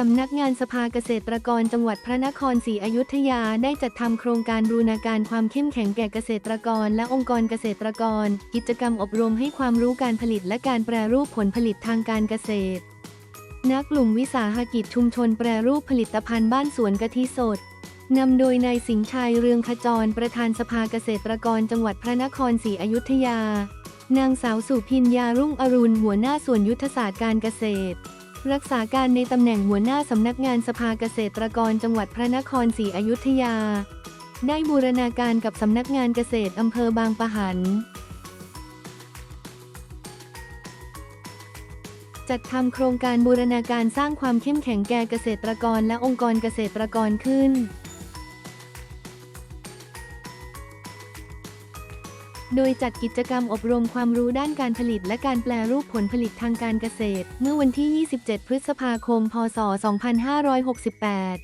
สำนักงานสภาเกษตรกรจังหวัดพระนครศรีอยุธยาได้จัดทำโครงการบูรณาการความเข้มแข็งแก่เกษตรกร และองค์กรเกษตรกร กิจกรรมอบรมให้ความรู้การผลิตและการแปรรูปผลผลิตทางการเกษตรณกลุ่มวิสาหกิจชุมชนแปรรูปผลิตภัณฑ์บ้านสวนกะทิสดนำโดยนายสิงห์ชัยเรืองขจรประธานสภาเกษตรกรจังหวัดพระนครศรีอยุธยา นางสาวสุพิญญารุ่งอรุณหัวหน้าส่วนยุทธศาสตร์การเกษตร รักษาการในตำแหน่งหัวหน้าสำนักงานสภาเกษตรกรจังหวัดพระนครศรีอยุธยา ได้บูรณาการกับสำนักงานเกษตรอำเภอบางปะหัน จัดทำโครงการบูรณาการสร้างความเข้มแข็งแก่เกษตรกรและองค์กรเกษตรกรขึ้น โดยจัดกิจกรรมอบรมความรู้ด้านการผลิตและการแปลรูปผลผลิตทางการเกษตร เมื่อวันที่ 27 พฤษภาคม พศ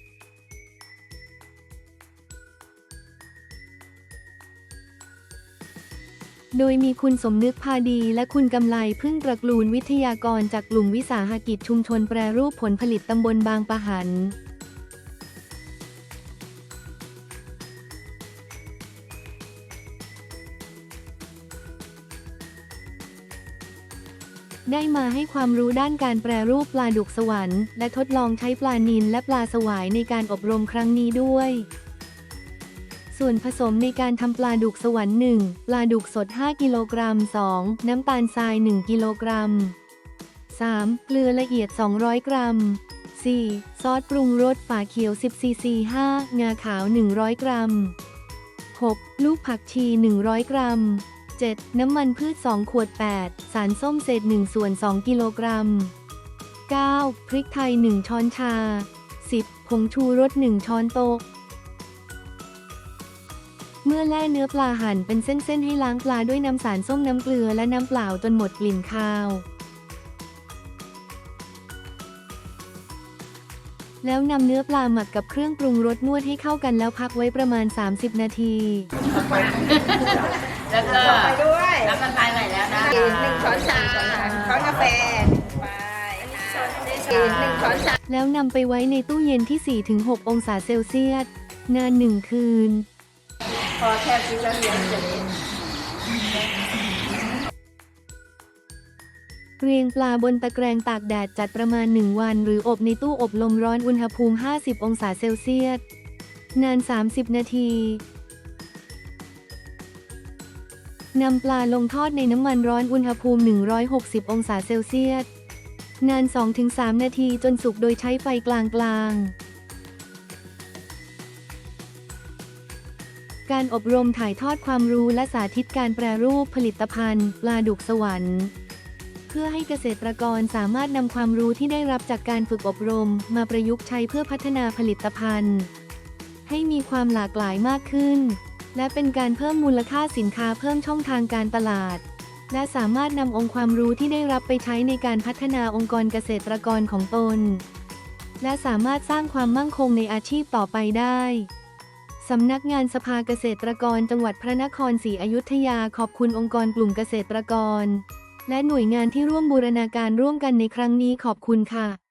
2568โดยมีคุณสมนึกพาดีและคุณกำไลพึ่งตระกูลวิทยากรจากกลุ่มวิสาหกิจชุมชนแปรรูปผลผลิตตำบลบางปะหัน ได้มาให้ความรู้ด้านการแปรรูปปลาดุกสวรรค์ และทดลองใช้ปลานิลและปลาสวายในการอบรมครั้งนี้ด้วย ส่วนผสมในการทำปลาดุกสวรรค์ 1 ปลาดุกสด 5 กิโลกรัม 2 น้ำตาลทราย 1 กิโลกรัม 3. เกลือละเอียด 200 กรัม 4. ซอสปรุงรสฝาเขียว 10 ซีซี 5. งาขาว 100 กรัม 6. ลูกผักชี 100 กรัม 7. น้ำมันพืช 2 ขวด 8. สารส้มเศษ1ส่วน 2 กิโลกรัม 9. พริกไทย 1 ช้อนชา 10. ผงชูรส 1 ช้อนโต๊ะ เมื่อแล่เนื้อปลาหั่นเป็นเส้นๆ ให้ล้างปลาด้วยน้ำสารส้มน้ำเกลือและน้ำเปล่าจนหมดกลิ่นคาว แล้วนำเนื้อปลาหมักกับเครื่องปรุงรสนวดให้เข้ากันแล้วพักไว้ประมาณ 30 นาที แล้วก็ไปด้วยน้ำมันพายใหม่แล้วนะหนึ่งช้อนชาช้อนกาแฟไปหนึ่งช้อนชาแล้วนำไปไว้ในตู้เย็นที่ 4-6 องศาเซลเซียส นานหนึ่งคืน พอแค่กินแล้วเลี้ยงจะเล่นเรียงปลาบนตะแกรงตากแดดจัดประมาณ 1 วัน หรืออบในตู้อบลมร้อนอุณหภูมิ 50 องศาเซลเซียส นาน 30 นาที นำปลาลงทอดในน้ำมันร้อนอุณหภูมิ 160 องศาเซลเซียส นาน 2-3 นาทีจนสุกโดยใช้ไฟกลางๆการอบรมถ่ายทอดความรู้และสาธิตการแปรรูปผลิตภัณฑ์ปลาดุกสวรรค์ เพื่อให้เกษตรกรสามารถนำความรู้ที่ได้รับจากการฝึกอบรม มาประยุกต์ใช้เพื่อพัฒนาผลิตภัณฑ์ ให้มีความหลากหลายมากขึ้น และเป็นการเพิ่มมูลค่าสินค้าเพิ่มช่องทางการตลาด และสามารถนำองค์ความรู้ที่ได้รับไปใช้ในการพัฒนาองค์กรเกษตรกรของตน และสามารถสร้างความมั่งคงในอาชีพต่อไปได้สำนักงานสภาเกษตรกรจังหวัดพระนครศรีอยุธยาขอบคุณองค์กรกลุ่มเกษตรกร และหน่วยงานที่ร่วมบูรณาการร่วมกันในครั้งนี้ขอบคุณค่ะ